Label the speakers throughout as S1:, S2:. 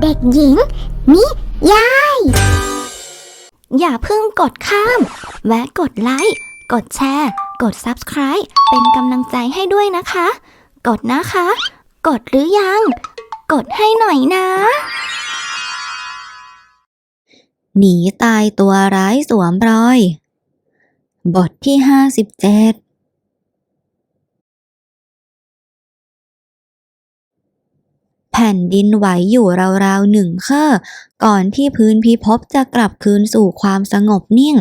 S1: เด็กหญิง นิยาย
S2: อย่าเพิ่งกดข้าม แวะกดไลค์ กดแชร์ กด Subscribe เป็นกำลังใจให้ด้วยนะคะ กดนะคะ กดหรือยัง กดให้หน่อยนะ หนีตายตัวร้ายสวมรอย บทที่ห้าสิบเจ็ด แผ่นดินไหวอยู่ราวๆหนึ่งเคอก่อนที่พื้นพิภพจะกลับคืนสู่ความสงบนิ่ง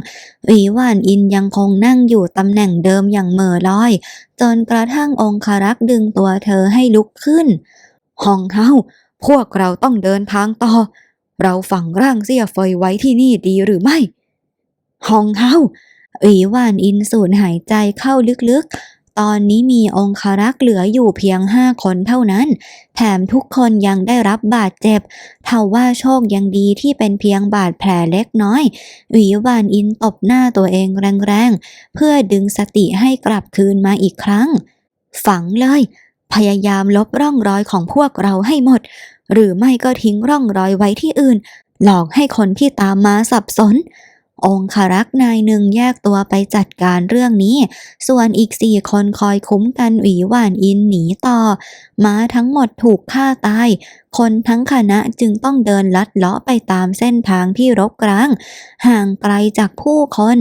S2: วีหวานอินยังคงนั่งอยู่ตำแหน่งเดิมอย่างเหม่อลอย จนกระทั่งองคารักษ์ดึงตัวเธอให้ลุกขึ้นฮองเฮาพวกเราต้องเดินทางต่อ เราฝังร่างเสียเฟยไว้ที่นี่ดีหรือไม่ฮองเฮาหวีวานอินสูดหายใจเข้าลึกๆ ตอนนี้มีองคารักษ์เหลืออยู่เพียงห้าคนเท่านั้น แถมทุกคนยังได้รับบาดเจ็บเท่าว่าโชคยังดีที่เป็นเพียงบาดแผลเล็กน้อยหวีวานอินตบหน้าตัวเองแรงๆ เพื่อดึงสติให้กลับคืนมาอีกครั้ง ฝังเลย พยายามลบร่องรอยของพวกเราให้หมด หรือไม่ก็ทิ้งร่องรอยไว้ที่อื่น หลอกให้คนที่ตามมาสับสน องคารักษ์นายหนึ่งแยกตัวไปจัดการเรื่องนี้ ส่วนอีกสี่คนคอยคุ้มกันหวีหวานอินหนีต่อ ม้าทั้งหมดถูกฆ่าตาย คนทั้งคณะจึงต้องเดินลัดเลาะไปตามเส้นทางที่รกร้าง ห่างไกลจากผู้คน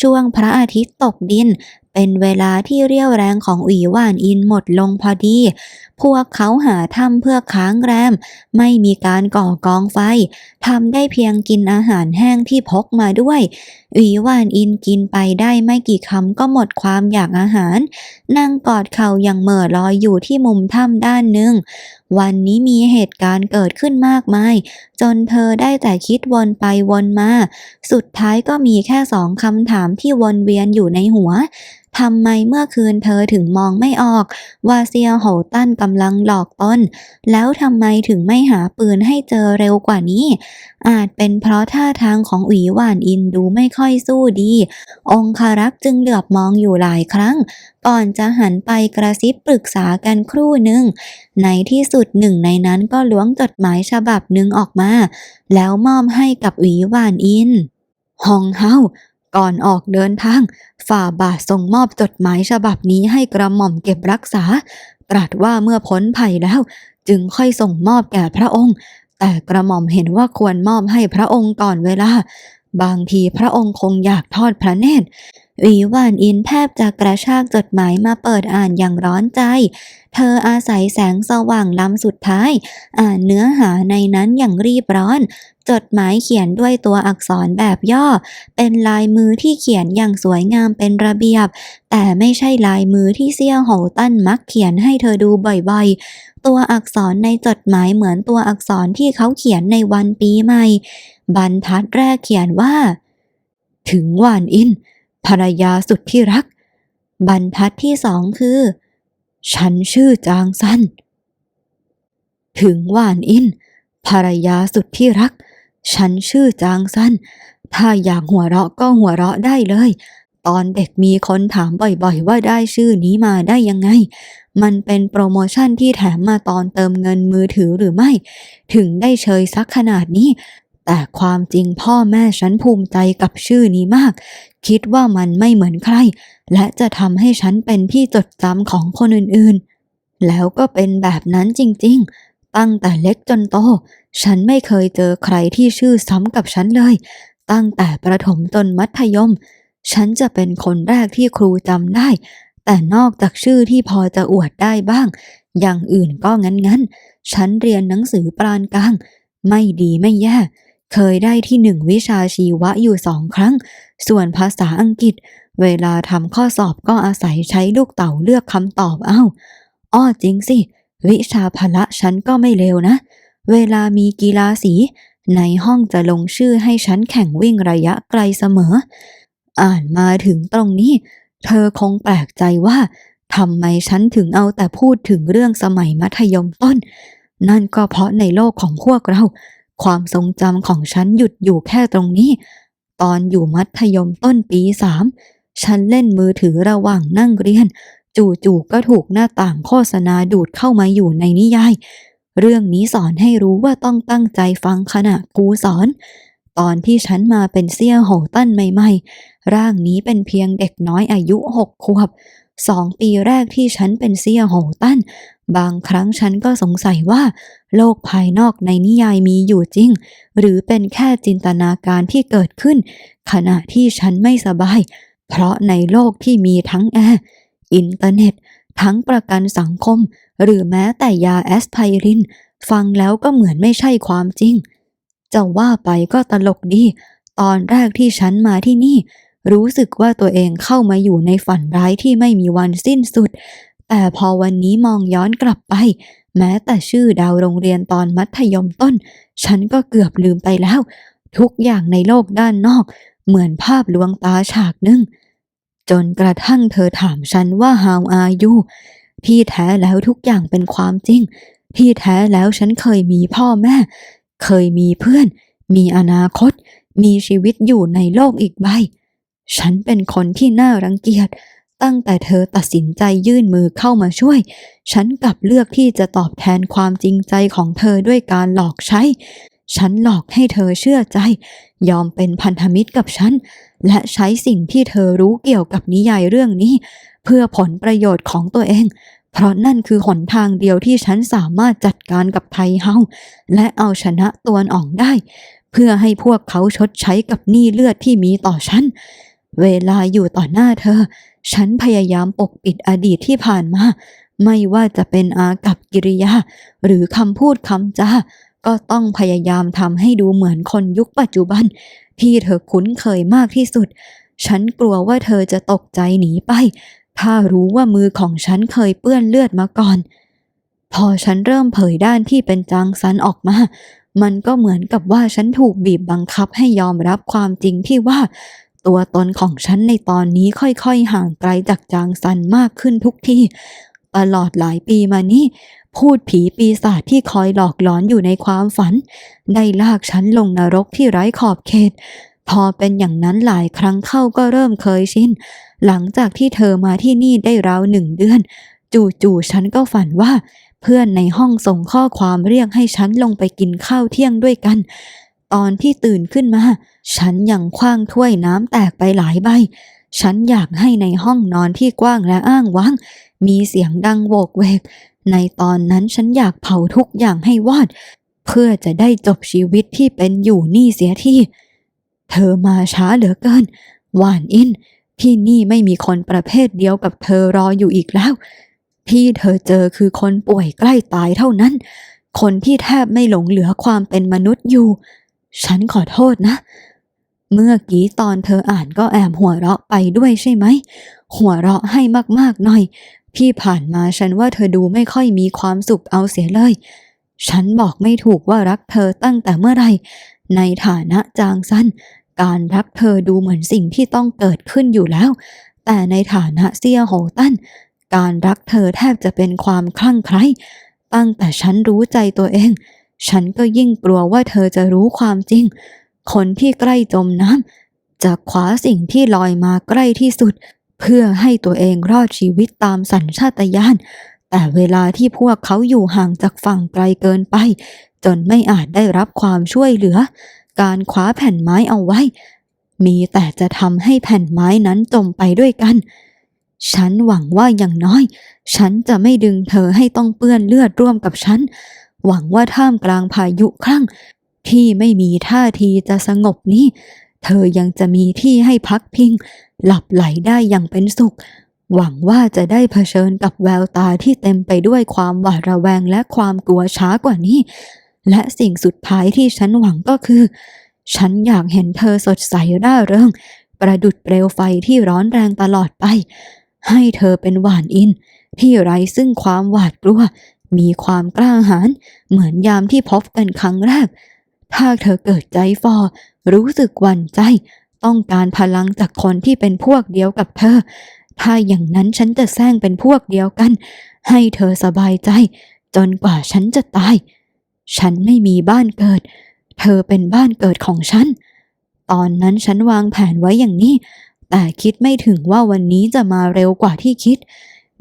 S2: ช่วงพระอาทิตย์ตกดิน เป็นเวลาที่เรี่ยวแรงของหวีหวานอินหมดลงพอดี พวกเขาหาถ้ำเพื่อค้างแรม ไม่มีการก่อกองไฟ ทำได้เพียงกินอาหารแห้งที่พกมาด้วย หวีหวานอินกินไปได้ไม่กี่คำก็หมดความอยากอาหาร นั่งกอดเข่าอย่างเหม่อลอยอยู่ที่มุมถ้ำด้านหนึ่ง วันนี้มีเหตุการณ์เกิดขึ้นมากมาย จนเธอได้แต่คิดวนไปวนมา สุดท้ายก็มีแค่สองคำถามที่วนเวียนอยู่ในหัว ทำไมเมื่อคืนเธอถึงมองไม่ออก ว่าเซียโหตั้นกำลังหลอกตน แล้วทำไมถึงไม่หาปืนให้เจอเร็วกว่านี้ อาจเป็นเพราะท่าทางของอุ๋ยหวานอินดูไม่ค่อยสู้ดี องคารักษ์จึงเหลือบมองอยู่หลายครั้ง ก่อนจะหันไปกระซิบปรึกษากันครู่หนึ่ง ในที่สุดหนึ่งในนั้นก็ล้วงจดหมายฉบับหนึ่งออกมา แล้วมอบให้กับอุ๋ยหวานอิน ฮองเฮา ก่อนออกเดินทาง ฝ่าบาทส่งมอบจดหมายฉบับนี้ให้กระหม่อมเก็บรักษา ตรัสว่าเมื่อพ้นภัยแล้ว จึงค่อยส่งมอบแก่พระองค์ แต่กระหม่อมเห็นว่าควรมอบให้พระองค์ก่อนเวลา บางทีพระองค์คงอยากทอดพระเนตร วีหวานอินแทบจะกระชากจดหมายมาเปิดอ่านอย่างร้อนใจ เธออาศัยแสงสว่างล้ำสุดท้าย อ่านเนื้อหาในนั้นอย่างรีบร้อน จดหมายเขียนด้วยตัวอักษรแบบย่อ เป็นลายมือที่เขียนอย่างสวยงามเป็นระเบียบ แต่ไม่ใช่ลายมือที่เซี่ยวโหตั้นมักเขียนให้เธอดูบ่อยๆ ตัวอักษรในจดหมายเหมือนตัวอักษรที่เขาเขียนในวันปีใหม่ บรรทัดแรกเขียนว่า ถึงหวานอิน ภรรยาสุดที่รัก บรรทัดที่สองคือ ฉันชื่อจางซัน ถึงหวานอิน ภรรยาสุดที่รัก ฉันชื่อจางซัน ถ้าอยากหัวเราะก็หัวเราะได้เลย ตอนเด็กมีคนถามบ่อยๆ ว่าได้ชื่อนี้มาได้ยังไง มันเป็นโปรโมชั่นที่แถมมาตอนเติมเงินมือถือหรือไม่ ถึงได้เชยสักขนาดนี้แต่ความจริงพ่อแม่ฉันภูมิใจกับชื่อนี้มาก คิดว่ามันไม่เหมือนใคร และจะทำให้ฉันเป็นที่จดจำของคนอื่นๆ แล้วก็เป็นแบบนั้นจริงๆ ตั้งแต่เล็กจนโต ฉันไม่เคยเจอใครที่ชื่อซ้ำกับฉันเลย ตั้งแต่ประถมจนมัธยม ฉันจะเป็นคนแรกที่ครูจำได้ แต่นอกจากชื่อที่พอจะอวดได้บ้าง อย่างอื่นก็งั้นๆ ฉันเรียนหนังสือปรานกลาง ไม่ดีไม่แย่ เคยได้ที่หนึ่งวิชาชีวะอยู่สองครั้ง ส่วนภาษาอังกฤษ เวลาทำข้อสอบก็อาศัยใช้ลูกเต่าเลือกคำตอบเอ้าอ้อจริงสิ วิชาพละฉันก็ไม่เลวนะ เวลามีกีฬาสี ในห้องจะลงชื่อให้ฉันแข่งวิ่งระยะไกลเสมอ อ่านมาถึงตรงนี้ เธอคงแปลกใจว่าทำไมฉันถึงเอาแต่พูดถึงเรื่องสมัยมัธยมต้น นั่นก็เพราะในโลกของพวกเรา ความทรงจำของฉันหยุดอยู่แค่ตรงนี้ ตอนอยู่มัธยมต้นปีสามฉันเล่นมือถือระหว่างนั่งเรียน จู่ๆก็ถูกหน้าต่างโฆษณาดูดเข้ามาอยู่ในนิยาย เรื่องนี้สอนให้รู้ว่าต้องตั้งใจฟังขณะกูสอน ตอนที่ฉันมาเป็นเซี่ยโหตั้นใหม่ๆ ร่างนี้เป็นเพียงเด็กน้อยอายุหกขวบสองปีแรกที่ฉันเป็นเซี่ยโหตั้น บางครั้งฉันก็สงสัยว่า โลกภายนอกในนิยายมีอยู่จริง หรือเป็นแค่จินตนาการที่เกิดขึ้น ขณะที่ฉันไม่สบาย เพราะในโลกที่มีทั้งแอร์อินเทอร์เน็ต ทั้งประกันสังคม หรือแม้แต่ยาแอสไพริน ฟังแล้วก็เหมือนไม่ใช่ความจริง จะว่าไปก็ตลกดี ตอนแรกที่ฉันมาที่นี่รู้สึกว่าตัวเองเข้ามาอยู่ในฝันร้ายที่ไม่มีวันสิ้นสุด แต่พอวันนี้มองย้อนกลับไป แม้แต่ชื่อดาวโรงเรียนตอนมัธยมต้น ฉันก็เกือบลืมไปแล้ว ทุกอย่างในโลกด้านนอก เหมือนภาพลวงตาฉากหนึ่ง จนกระทั่งเธอถามฉันว่า how are you ที่แท้แล้วทุกอย่างเป็นความจริง ที่แท้แล้วฉันเคยมีพ่อแม่ เคยมีเพื่อน มีอนาคต มีชีวิตอยู่ในโลกอีกใบ ฉันเป็นคนที่น่ารังเกียจ ตั้งแต่เธอตัดสินใจยื่นมือเข้ามาช่วย ฉันกลับเลือกที่จะตอบแทนความจริงใจของเธอด้วยการหลอกใช้ ฉันหลอกให้เธอเชื่อใจ ยอมเป็นพันธมิตรกับฉัน และใช้สิ่งที่เธอรู้เกี่ยวกับนิยายเรื่องนี้ เพื่อผลประโยชน์ของตัวเอง เพราะนั่นคือหนทางเดียวที่ฉันสามารถจัดการกับไทเฮาและเอาชนะตัวนอ่องได้ เพื่อให้พวกเขาชดใช้กับหนี้เลือดที่มีต่อฉัน เวลาอยู่ต่อหน้าเธอ ฉันพยายามปกปิดอดีตที่ผ่านมา ไม่ว่าจะเป็นอากับกิริยา หรือคำพูดคำจา ก็ต้องพยายามทำให้ดูเหมือนคนยุคปัจจุบัน ที่เธอคุ้นเคยมากที่สุด ฉันกลัวว่าเธอจะตกใจหนีไป ถ้ารู้ว่ามือของฉันเคยเปื้อนเลือดมาก่อน พอฉันเริ่มเผยด้านที่เป็นจางซันออกมามันก็เหมือนกับว่าฉันถูกบีบบังคับให้ยอมรับความจริงที่ว่า ตัวตนของฉันในตอนนี้ค่อยๆ ห่างไกลจากจางซันมากขึ้นทุกทีตลอดหลายปีมานี้ พูดผีปีศาจที่คอยหลอกหลอนอยู่ในความฝัน ได้ลากฉันลงนรกที่ไร้ขอบเขต พอเป็นอย่างนั้นหลายครั้งเข้าก็เริ่มเคยชินหลังจากที่เธอมาที่นี่ได้ราวหนึ่งเดือน จู่ๆฉันก็ฝันว่าเพื่อนในห้องส่งข้อความเรียกให้ฉันลงไปกินข้าวเที่ยงด้วยกัน ตอนที่ตื่นขึ้นมา ฉันยังคว้างถ้วยน้ำแตกไปหลายใบ ฉันอยากให้ในห้องนอนที่กว้างและอ้างว้าง มีเสียงดังโวกเวก ในตอนนั้นฉันอยากเผาทุกอย่างให้วอด เพื่อจะได้จบชีวิตที่เป็นอยู่นี่เสียที่ เธอมาช้าเหลือเกิน หวานอิน ที่นี่ไม่มีคนประเภทเดียวกับเธอรออยู่อีกแล้ว ที่เธอเจอคือคนป่วยใกล้ตายเท่านั้น คนที่แทบไม่หลงเหลือความเป็นมนุษย์อยู่ ฉันขอโทษนะ เมื่อกี้ตอนเธออ่านก็แอบหัวเราะไปด้วยใช่ไหม หัวเราะให้มากๆหน่อย ที่ผ่านมาฉันว่าเธอดูไม่ค่อยมีความสุขเอาเสียเลย ฉันบอกไม่ถูกว่ารักเธอตั้งแต่เมื่อไหร่ ในฐานะจางสั้น การรักเธอดูเหมือนสิ่งที่ต้องเกิดขึ้นอยู่แล้ว แต่ในฐานะเซียโหตันการรักเธอแทบจะเป็นความคลั่งไคล้ตั้งแต่ฉันรู้ใจตัวเอง ฉันก็ยิ่งกลัวว่าเธอจะรู้ความจริง คนที่ใกล้จมน้ำจะคว้าสิ่งที่ลอยมาใกล้ที่สุด เพื่อให้ตัวเองรอดชีวิตตามสัญชาตญาณแต่เวลาที่พวกเขาอยู่ห่างจากฝั่งไกลเกินไป จนไม่อาจได้รับความช่วยเหลือ การคว้าแผ่นไม้เอาไว้ มีแต่จะทำให้แผ่นไม้นั้นจมไปด้วยกัน ฉันหวังว่าอย่างน้อย ฉันจะไม่ดึงเธอให้ต้องเปื้อนเลือดร่วมกับฉัน หวังว่าท่ามกลางพายุครั่ง ที่ไม่มีท่าทีจะสงบนี้ เธอยังจะมีที่ให้พักพิง หลับไหลได้อย่างเป็นสุข หวังว่าจะได้เผชิญกับแววตาที่เต็มไปด้วยความหวาดระแวงและความกลัวช้ากว่านี้ และสิ่งสุดท้ายที่ฉันหวังก็คือ ฉันอยากเห็นเธอสดใสร่าเริง ประดุดเปลวไฟที่ร้อนแรงตลอดไป ให้เธอเป็นหวานอินที่ไร้ซึ่งความหวาดกลัว มีความกล้าหาญเหมือนยามที่พบกันครั้งแรก ถ้าเธอเกิดใจฟอ รู้สึกหวั่นใจ ต้องการพลังจากคนที่เป็นพวกเดียวกับเธอ ถ้าอย่างนั้นฉันจะแซงเป็นพวกเดียวกัน ให้เธอสบายใจ จนกว่าฉันจะตาย ฉันไม่มีบ้านเกิด เธอเป็นบ้านเกิดของฉัน ตอนนั้นฉันวางแผนไว้อย่างนี้ แต่คิดไม่ถึงว่าวันนี้จะมาเร็วกว่าที่คิด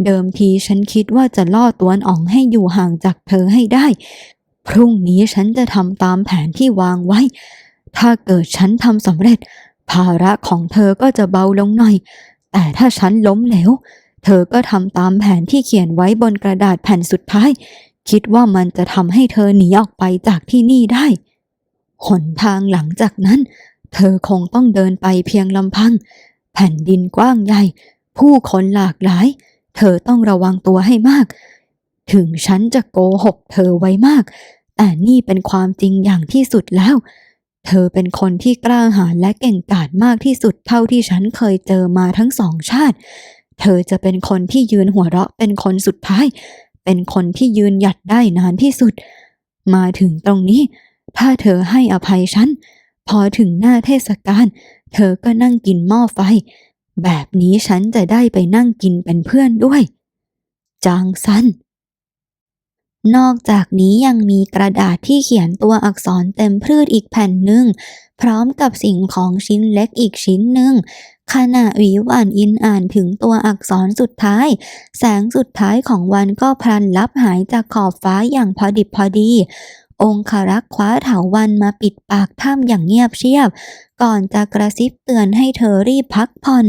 S2: เดิมทีฉันคิดว่าจะล่อตวนอ๋องให้อยู่ห่างจากเธอให้ได้ พรุ่งนี้ฉันจะทำตามแผนที่วางไว้ ถ้าเกิดฉันทำสำเร็จ ภาระของเธอก็จะเบาลงหน่อย แต่ถ้าฉันล้มเหลว เธอก็ทำตามแผนที่เขียนไว้บนกระดาษแผ่นสุดท้าย คิดว่ามันจะทำให้เธอหนีออกไปจากที่นี่ได้ หนทางหลังจากนั้น เธอคงต้องเดินไปเพียงลำพัง แผ่นดินกว้างใหญ่ ผู้คนหลากหลาย เธอต้องระวังตัวให้มาก ถึงฉันจะโกหกเธอไว้มาก แต่นี่เป็นความจริงอย่างที่สุดแล้ว เธอเป็นคนที่กล้าหาญและเก่งกาจมากที่สุดเท่าที่ฉันเคยเจอมาทั้งสองชาติ เธอจะเป็นคนที่ยืนหัวเราะเป็นคนสุดท้าย เป็นคนที่ยืนหยัดได้นานที่สุด มาถึงตรงนี้ ถ้าเธอให้อภัยฉัน พอถึงหน้าเทศกาลเธอก็นั่งกินหม้อไฟ แบบนี้ฉันจะได้ไปนั่งกินเป็นเพื่อนด้วย จางซัน นอกจากนี้ยังมีกระดาษที่เขียนตัวอักษรเต็มพืชอีกแผ่นหนึ่ง พร้อมกับสิ่งของชิ้นเล็กอีกชิ้นหนึ่งขณะหวีวานอินอ่านถึงตัวอักษรสุดท้าย แสงสุดท้ายของวันก็พลันลับหายจากขอบฟ้าอย่างพอดิบพอดี องคารักษ์คว้าเถาวันมาปิดปากถ้ำอย่างเงียบเชียบ ก่อนจะกระซิบเตือนให้เธอรีบพักผ่อน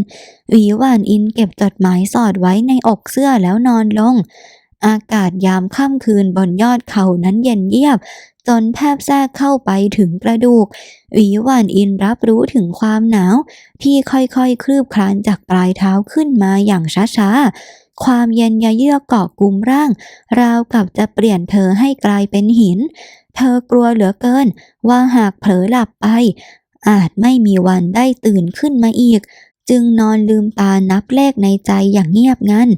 S2: วีวานอินเก็บจดหมายสอดไว้ในอกเสื้อแล้วนอนลง อากาศยามค่ำคืนบนยอดเขานั้นเย็นเยียบ จนแทบแทรกเข้าไปถึงกระดูกวีวานอินรับรู้ถึงความหนาว ที่ค่อยๆคลืบคลานจากปลายเท้าขึ้นมาอย่างช้าๆ ความเย็นยะเยือกเกาะกลุ่มร่าง ราวกับจะเปลี่ยนเธอให้กลายเป็นหิน เธอกลัวเหลือเกิน ว่าหากเผลอหลับไป อาจไม่มีวันได้ตื่นขึ้นมาอีก จึงนอนลืมตานับเลขในใจอย่างเงียบงัน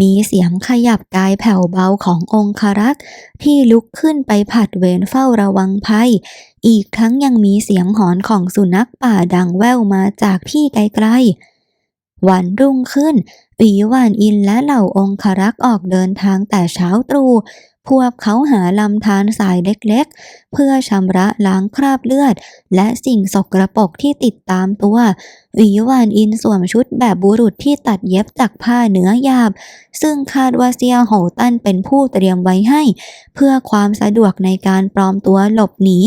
S2: มีเสียงขยับกายแผ่วเบาขององครักษ์ที่ลุกขึ้นไปผัดเวรเฝ้าระวังภัย อีกทั้งยังมีเสียงหอนของสุนัขป่าดังแว่วมาจากที่ไกลๆ วันรุ่งขึ้นปีวานอินและเหล่าองครักษ์ออกเดินทางแต่เช้าตรู่พวกเขาหาลำธารสายเล็กๆ เพื่อชำระล้างคราบเลือด และสิ่งสกรปรกที่ติดตามตัว วีวานอินสวมชุดแบบบุรุษที่ตัดเย็บจากผ้าเนื้อหยาบ ซึ่งคาดว่าเซียโหตันเป็นผู้เตรียมไว้ให้ เพื่อความสะดวกในการปลอมตัวหลบหนี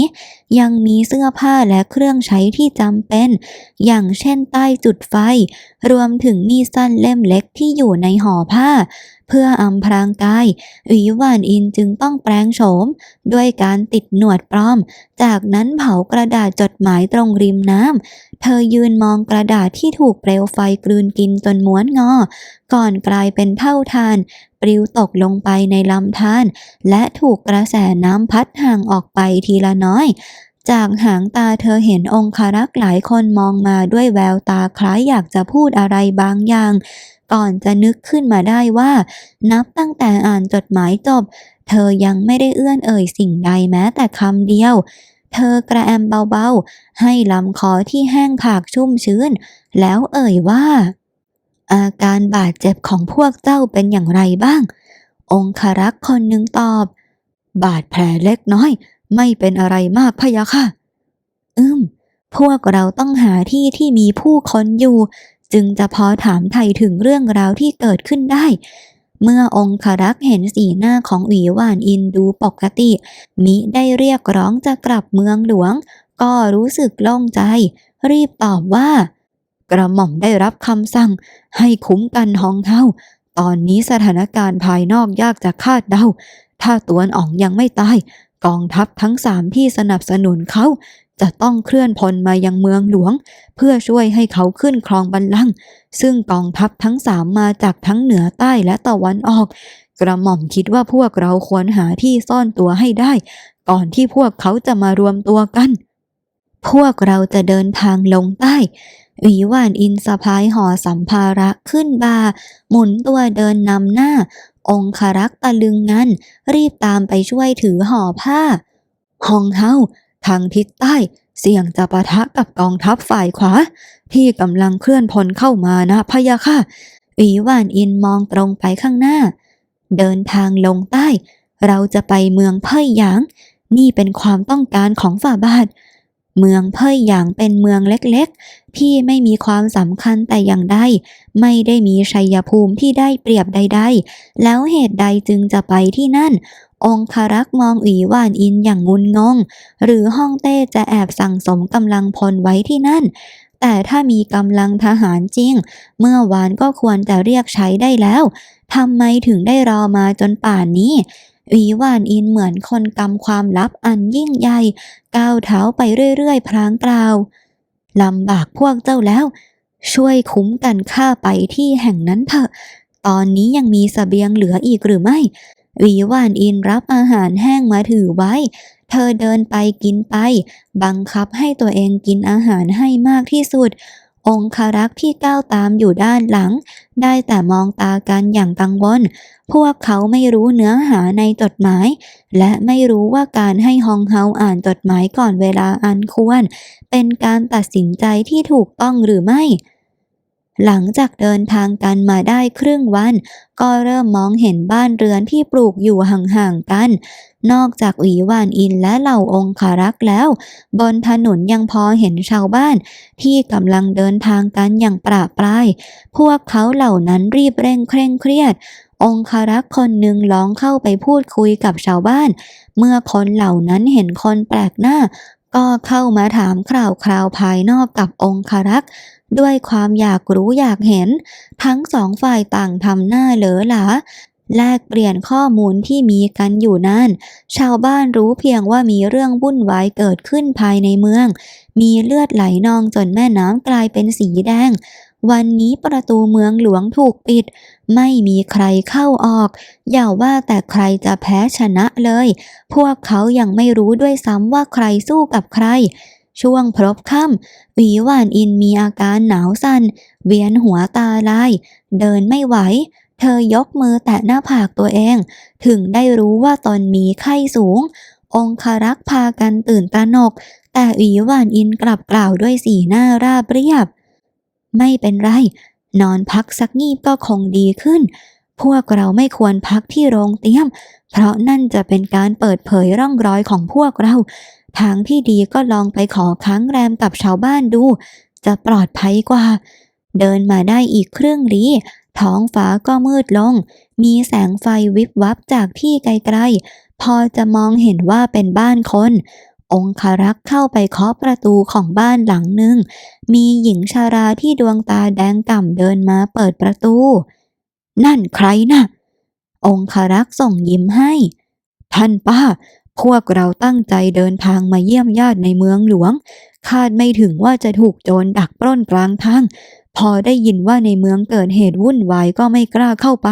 S2: ยังมีเสื้อผ้าและเครื่องใช้ที่จำเป็น อย่างเช่นใต้จุดไฟ รวมถึงมีสั้นเล่มเล็กที่อยู่ในห่อผ้าเพื่ออำพรางกายหวีหวานอินจึงต้องแปลงโฉม ด้วยการติดหนวดปลอม จากนั้นเผากระดาษจดหมายตรงริมน้ำ เธอยืนมองกระดาษที่ถูกเปลวไฟกลืนกินจนม้วนงอ ก่อนกลายเป็นเท่าทาน ปลิวตกลงไปในลำธาร และถูกกระแสน้ำพัดห่างออกไปทีละน้อยจากหางตาเธอเห็นองคารักษ์หลายคนมองมาด้วยแววตาคล้ายอยากจะพูดอะไรบางอย่าง ก่อนจะนึกขึ้นมาได้ว่า นับตั้งแต่อ่านจดหมายจบ เธอยังไม่ได้เอื้อนเอ่ยสิ่งใดแม้แต่คำเดียว เธอกระแอมเบาๆ ให้ลำคอที่แห้งผากชุ่มชื้น แล้วเอ่ยว่า อาการบาดเจ็บของพวกเจ้าเป็นอย่างไรบ้าง องคารักษ์คนหนึ่งตอบ บาดแผลเล็กน้อย ไม่เป็นอะไรมากพะยะค่ะ อืมพวกเราต้องหาที่ที่มีผู้คนอยู่ จึงจะพอถามไทยถึงเรื่องราวที่เกิดขึ้นได้ เมื่อองคารักษ์เห็นสีหน้าของหวีหวานอินดูปกติ มิได้เรียกร้องจะกลับเมืองหลวง ก็รู้สึกโล่งใจ รีบตอบว่า กระหม่อมได้รับคำสั่ง ให้คุ้มกันฮองเฮาตอนนี้สถานการณ์ภายนอกยากจะคาดเดา ถ้าตวนอ๋องยังไม่ตาย กองทัพทั้งสามที่สนับสนุนเขา จะต้องเคลื่อนพลมายังเมืองหลวง เพื่อช่วยให้เขาขึ้นครองบัลลังก์ซึ่งกองทัพทั้งสามมาจากทั้งเหนือใต้และตะวันออก กระหม่อมคิดว่าพวกเราควรหาที่ซ่อนตัวให้ได้ ก่อนที่พวกเขาจะมารวมตัวกัน พวกเราจะเดินทางลงใต้หวีวานอินสะพายห่อสัมภาระขึ้นบาหมุนตัวเดินนำหน้า องคารักษ์ตะลึงงันรีบตามไปช่วยถือห่อผ้า ฮองเฮา ทางทิศใต้ เสี่ยงจะปะทะกับกองทัพฝ่ายขวา ที่กำลังเคลื่อนพลเข้ามานะพะยะค่ะหวีวานอินมองตรงไปข้างหน้า เดินทางลงใต้ เราจะไปเมืองเพ่ยหยาง นี่เป็นความต้องการของฝ่าบาท เมืองเพ่ยหยางเป็นเมืองเล็กๆ ที่ไม่มีความสำคัญแต่อย่างใด ไม่ได้มีชัยภูมิที่ได้เปรียบใด ๆ แล้วเหตุใดจึงจะไปที่นั่น องคารักษ์มองอีหวานอินอย่างงุนงง หรือฮ่องเต้จะแอบสั่งสมกำลังพลไว้ที่นั่น แต่ถ้ามีกำลังทหารจริง เมื่อวานก็ควรจะเรียกใช้ได้แล้วทำไมถึงได้รอมาจนป่านนี้หวีหวานอินเหมือนคนกำความลับอันยิ่งใหญ่ก้าวเท้าไปเรื่อยๆ พลางกล่าวลำบากพวกเจ้าแล้ว ช่วยคุ้มกันข้าไปที่แห่งนั้นเถอะ ตอนนี้ยังมีสเสบียงเหลืออีกหรือไม่ วีหวานอินรับอาหารแห้งมาถือไว้ เธอเดินไปกินไป บังคับให้ตัวเองกินอาหารให้มากที่สุด องคารักษ์ที่ก้าวตามอยู่ด้านหลัง ได้แต่มองตากันอย่างกังวล พวกเขาไม่รู้เนื้อหาในจดหมาย และไม่รู้ว่าการให้ฮองเฮาอ่านจดหมายก่อนเวลาอันควร เป็นการตัดสินใจที่ถูกต้องหรือไม่ หลังจากเดินทางกันมาได้ครึ่งวัน ก็เริ่มมองเห็นบ้านเรือนที่ปลูกอยู่ห่างๆกัน นอกจากหวีวานอินและเหล่าองคารักษ์แล้ว บนถนนยังพอเห็นชาวบ้าน ที่กำลังเดินทางกันอย่างปราปราย พวกเขาเหล่านั้นรีบเร่งเคร่งเครียด องคารักษ์คนหนึ่งร้องเข้าไปพูดคุยกับชาวบ้าน เมื่อคนเหล่านั้นเห็นคนแปลกหน้า ก็เข้ามาถามคราวคราวภายนอกกับองคารักษ์ด้วยความอยากรู้อยากเห็น ทั้งสองฝ่ายต่างทำหน้าเหลอหลาแลกเปลี่ยนข้อมูลที่มีกันอยู่นั่นชาวบ้านรู้เพียงว่ามีเรื่องวุ่นวายเกิดขึ้นภายในเมือง มีเลือดไหลนองจนแม่น้ำกลายเป็นสีแดง วันนี้ประตูเมืองหลวงถูกปิด ไม่มีใครเข้าออก อย่าว่าแต่ใครจะแพ้ชนะเลย พวกเขายังไม่รู้ด้วยซ้ำว่าใครสู้กับใคร ช่วงพรบค่ำวีหวานอินมีอาการหนาวสัน่น เวียนหัวตาลาย เดินไม่ไหว เธอยกมือแตะหน้าผากตัวเอง ถึงได้รู้ว่าตนมีไข้สูง องคารักษ์พากันตื่นตระหนก แต่หวีหวานอินกลับกล่าวด้วยสีหน้าราบเรียบ ไม่เป็นไร นอนพักสักงีบก็คงดีขึ้น พวกเราไม่ควรพักที่โรงเตี้ยม เพราะนั่นจะเป็นการเปิดเผยร่องรอยของพวกเรา ทางที่ดีก็ลองไปขอค้างแรมกับชาวบ้านดู จะปลอดภัยกว่า เดินมาได้อีกครึ่งลี้ท้องฟ้าก็มืดลง มีแสงไฟวิบวับจากที่ไกลๆ พอจะมองเห็นว่าเป็นบ้านคน องคารักษ์เข้าไปเคาะประตูของบ้านหลังหนึ่ง มีหญิงชาราที่ดวงตาแดงก่ำเดินมาเปิดประตู นั่นใครนะ่ะ องคารักษ์ส่งยิ้มให้ ท่านป้า พวกเราตั้งใจเดินทางมาเยี่ยมญาติในเมืองหลวง คาดไม่ถึงว่าจะถูกโจรดักปล้นกลางทาง พอได้ยินว่าในเมืองเกิดเหตุวุ่นวายก็ไม่กล้าเข้าไป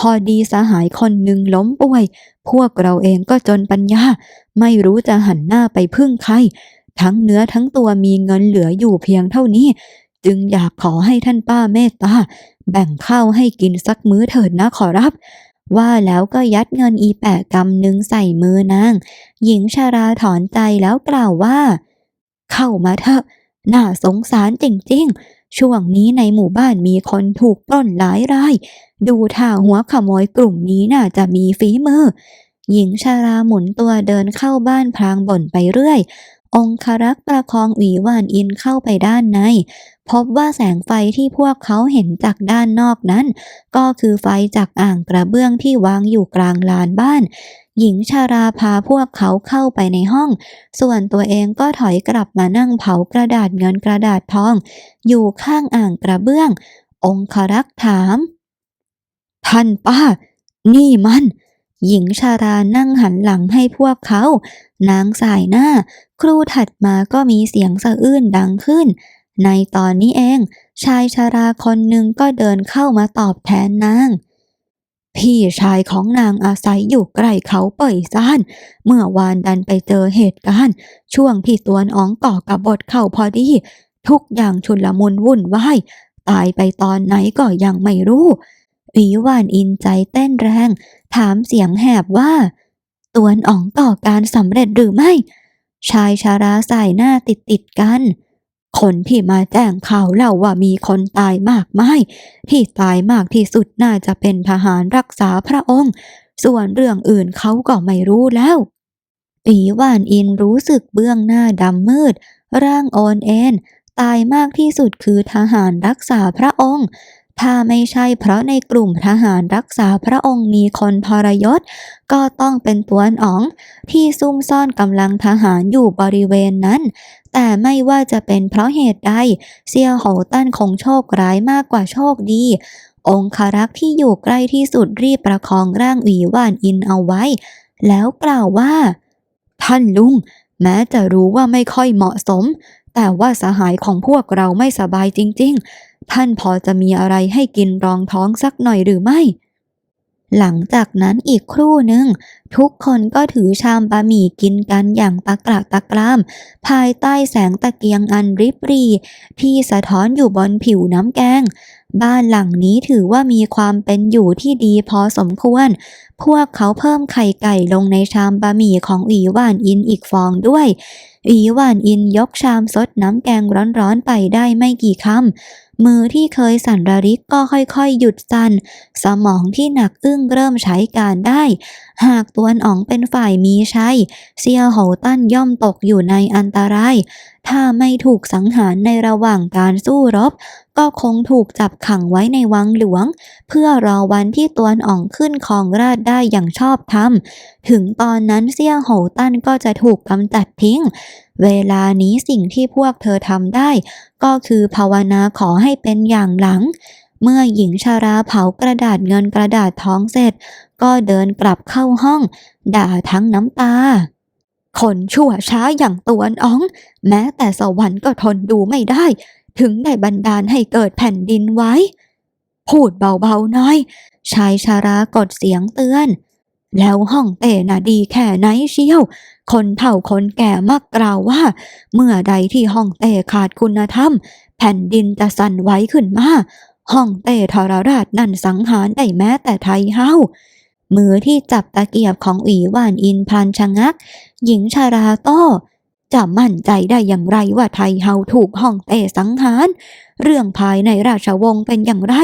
S2: พอดีสหายคนหนึ่งล้มป่วย พวกเราเองก็จนปัญญา ไม่รู้จะหันหน้าไปพึ่งใคร ทั้งเนื้อทั้งตัวมีเงินเหลืออยู่เพียงเท่านี้ จึงอยากขอให้ท่านป้าเมตตา แบ่งข้าวให้กินสักมื้อเถิดนะขอรับ ว่าแล้วก็ยัดเงินอีแปะกำหนึ่งใส่มือนาง หญิงชาราถอนใจแล้วกล่าวว่า เข้ามาเถอะน่าสงสารจริงๆ ช่วงนี้ในหมู่บ้านมีคนถูกปล้นหลายราย ดูท่าหัวขโมยกลุ่มนี้น่าจะมีฝีมือ หญิงชาราหมุนตัวเดินเข้าบ้านพลางบ่นไปเรื่อย องคารักษ์ประคองหวีหวานอินเข้าไปด้านใน พบว่าแสงไฟที่พวกเขาเห็นจากด้านนอกนั้น ก็คือไฟจากอ่างกระเบื้องที่วางอยู่กลางลานบ้านหญิงชาราพาพวกเขาเข้าไปในห้อง ส่วนตัวเองก็ถอยกลับมานั่งเผากระดาษเงินกระดาษทอง อยู่ข้างอ่างกระเบื้อง องคารักษ์ถาม ท่านป้า นี่มัน หญิงชารานั่งหันหลังให้พวกเขา นางสายหน้า ครู่ถัดมาก็มีเสียงสะอื้นดังขึ้น ในตอนนี้เอง ชายชาราคนหนึ่งก็เดินเข้ามาตอบแทนนาง พี่ชายของนางอาศัยอยู่ใกล้เขาเป่ยซ่าน เมื่อวานดันไปเจอเหตุการณ์ ช่วงที่ตวนอ๋องก่อกระบฏเข้าพอดี ทุกอย่างชุลมุนวุ่นวายตายไปตอนไหนก็ยังไม่รู้หวีหวานอินใจเต้นแรง ถามเสียงแหบว่า ตวนอ๋องต่อการสำเร็จหรือไม่ ชายชาราใสายหน้าติดติดกัน คนที่มาแจ้งข่าวเล่าว่ามีคนตายมากมายที่ตายมากที่สุดน่าจะเป็นทหารรักษาพระองค์ ส่วนเรื่องอื่นเขาก็ไม่รู้แล้วอีว่านอินรู้สึกเบื้องหน้าดำมืด ร่างโอนเอ็นตายมากที่สุดคือทหารรักษาพระองค์ ถ้าไม่ใช่เพราะในกลุ่มทหารรักษาพระองค์มีคนทรยศ ก็ต้องเป็นตัวอ๋อง ที่ซุ่มซ่อนกำลังทหารอยู่บริเวณนั้น แต่ไม่ว่าจะเป็นเพราะเหตุใดเซียวโหตั้นคงโชคร้ายมากกว่าโชคดี องคารักษ์ที่อยู่ใกล้ที่สุดรีบประคองร่างหวีหวานอินเอาไว้ แล้วกล่าวว่า ท่านลุง แม้จะรู้ว่าไม่ค่อยเหมาะสม แต่ว่าสหายของพวกเราไม่สบายจริง ๆ ท่านพอจะมีอะไรให้กินรองท้องสักหน่อยหรือไม่ หลังจากนั้นอีกครู่หนึ่ง ทุกคนก็ถือชามบะหมี่กินกันอย่างตะกระตะกราม ภายใต้แสงตะเกียงอันริบหรี ที่สะท้อนอยู่บนผิวน้ำแกง บ้านหลังนี้ถือว่ามีความเป็นอยู่ที่ดีพอสมควร พวกเขาเพิ่มไข่ไก่ลงในชามบะหมี่ของอีหวานอินอีกฟองด้วยอีหวานอินยกชามซดน้ำแกงร้อนๆไปได้ไม่กี่คำ มือที่เคยสั่นระริกก็ค่อยๆ หยุดสั่น สมองที่หนักอึ้งเริ่มใช้การได้ หากตวนอ๋องเป็นฝ่ายมีชัยเซียวโหตั้นย่อมตกอยู่ในอันตราย ถ้าไม่ถูกสังหารในระหว่างการสู้รบ ก็คงถูกจับขังไว้ในวังหลวง เพื่อรอวันที่ตวนอ๋องขึ้นครองราชได้อย่างชอบธรรม ถึงตอนนั้นเซี่ยโหตั้นก็จะถูกกำจัดทิ้ง เวลานี้สิ่งที่พวกเธอทำได้ ก็คือภาวนาขอให้เป็นอย่างหลังเมื่อหญิงชาราเผากระดาษเงินกระดาษท้องเสร็จ ก็เดินกลับเข้าห้อง ด่าทั้งน้ำตา คนชั่วช้าอย่างตวนอ๋อง แม้แต่สวรรค์ก็ทนดูไม่ได้ ถึงได้บันดาลให้เกิดแผ่นดินไว้พูดเบาๆน่อย ชายชารากดเสียงเตือน แล้วห้องเต้น่ะดีแค่ไหนเชียว คนเฒ่าคนแก่มักกล่าวว่า เมื่อใดที่ห้องเต้ขาดคุณธรรม แผ่นดินจะสั่นไหวขึ้นมาห้องเต้ทรราชนั่นสังหารได้แม้แต่ไทยเฮามือที่จับตะเกียบของอีว่านอินพลันชะงัก หญิงชาราโต้ จะมั่นใจได้อย่างไรว่าไทยเฮาถูกห้องเต้สังหาร เรื่องภายในราชวงศ์เป็นอย่างไร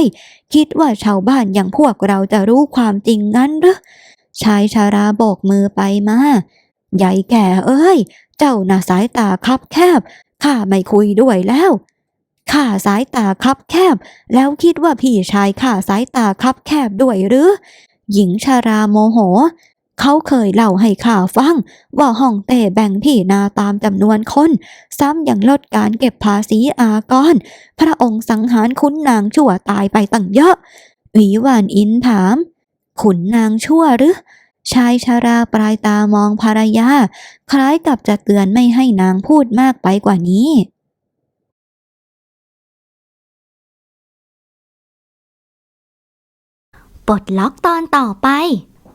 S2: คิดว่าชาวบ้านอย่างพวกเราจะรู้ความจริงงั้นหรือชายชาราโบกมือไปมาใหญ่แก่เอ้ย เจ้าน่ะสายตาคับแคบ ข้าไม่คุยด้วยแล้วข้าสายตาคับแคบ แล้วคิดว่าพี่ชายข้าสายตาคับแคบด้วยหรือ หญิงชาราโมโห เขาเคยเล่าให้ข้าฟัง ว่าห้องเต้แบ่งที่นาตามจำนวนคน ซ้ำยังลดการเก็บภาษีอากร พระองค์สังหารคุณนางชั่วตายไปตั้งเยอะหวีวานอินถาม ขุนนางชั่วหรือ ชายชาราปลายตามองภรรยา คล้ายกับจะเตือนไม่ให้นางพูดมากไปกว่านี้
S1: ปลดล็อกตอนต่อไป